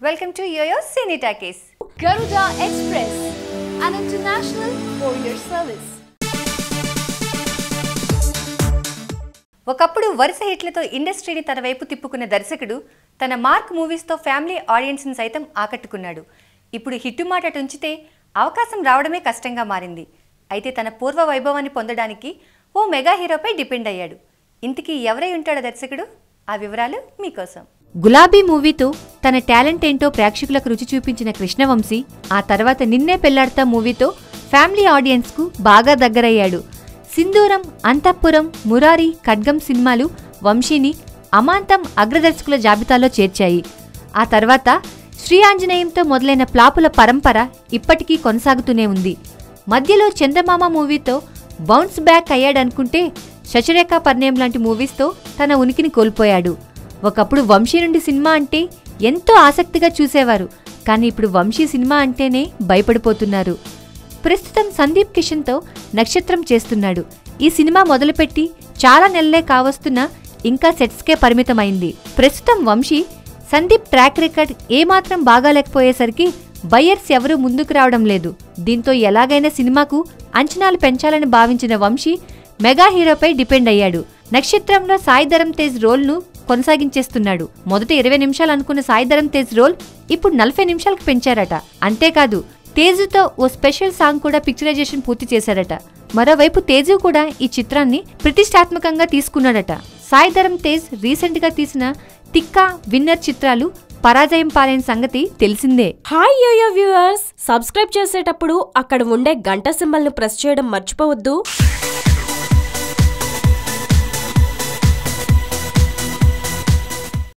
Welcome to Yoyo Cine Takis. Garuda Express, an international courier service. ఒకప్పుడు వరుస హిట్లతో ఇండస్ట్రీని తన వైపు తిప్పుకున్న దర్శకుడు తన మార్క్ మూవీస్తో ఫ్యామిలీ ఆడియన్స్ని సైతం ఆకట్టుకున్నాడు ఇప్పుడు హిట్టు మాట ఉంచితే అవకాశం రావడమే కష్టంగా మారింది అయితే తన పూర్వ వైభవాన్ని పొందడానికి ఓ మెగా హీరోపై డిపెండ్ అయ్యాడు ఇంతకీ ఎవరై ఉంటాడో దర్శకుడు ఆ వివరాలు మీకోసం. గులాబీ మూవీతో తన టాలెంట్ ఏంటో ప్రేక్షకులకు రుచి చూపించిన కృష్ణవంశీ ఆ తర్వాత నిన్నే పెళ్ళాడతా మూవీతో ఫ్యామిలీ ఆడియన్స్కు బాగా దగ్గరయ్యాడు. సింధూరం అంతఃపురం మురారి ఖడ్గం సినిమాలు వంశీని అమాంతం అగ్రదర్శకుల జాబితాలో చేర్చాయి. ఆ తర్వాత శ్రీ ఆంజనేయంతో మొదలైన ప్లాపుల పరంపర ఇప్పటికీ కొనసాగుతూనే ఉంది. మధ్యలో చందమామ మూవీతో బౌన్స్ బ్యాక్ అయ్యాడనుకుంటే శశిరేఖ పర్ణయం లాంటి మూవీస్తో తన ఉనికిని కోల్పోయాడు. ఒకప్పుడు వంశీ నుండి సినిమా అంటే ఎంతో ఆసక్తిగా చూసేవారు కానీ ఇప్పుడు వంశీ సినిమా అంటేనే భయపడిపోతున్నారు. ప్రస్తుతం సందీప్ కిషన్తో నక్షత్రం చేస్తున్నాడు. ఈ సినిమా మొదలుపెట్టి చాలా నెలలే కావస్తున్నా ఇంకా సెట్స్కే పరిమితమైంది. ప్రస్తుతం వంశీ సందీప్ ట్రాక్ రికార్డ్ ఏమాత్రం బాగాలేకపోయేసరికి బయ్యర్స్ ఎవరూ ముందుకు రావడం లేదు. దీంతో ఎలాగైనా సినిమాకు అంచనాలు పెంచాలని భావించిన వంశీ మెగా హీరోపై డిపెండ్ అయ్యాడు. నక్షత్రంలో సాయిధరం తేజ్ రోల్ను కొనసాగించేస్తున్నాడు. మొదట ఇరవై నిమిషాలు అనుకున్న సాయిధరం తేజ్ రోల్ ఇప్పుడు నలభై నిమిషాలకు పెంచారట. అంతేకాదు తేజుతో ఓ స్పెషల్ సాంగ్ కూడా పిక్చరైజేషన్ పూర్తి చేశారట. మరోవైపు తేజు కూడా ఈ చిత్రాన్ని ప్రతిష్టాత్మకంగా తీసుకున్నాడట. సాయిధరం తేజ్ రీసెంట్గా తీసిన తిక్కా విన్నర్ చిత్రాలు పరాజయం పాలైన సంగతి తెలిసిందే. Hi yo-yo viewers! సబ్స్క్రైబ్ చేసేటప్పుడు అక్కడ ఉండే గంట సింబల్ను ప్రెస్ చేయడం మర్చిపోవద్దు.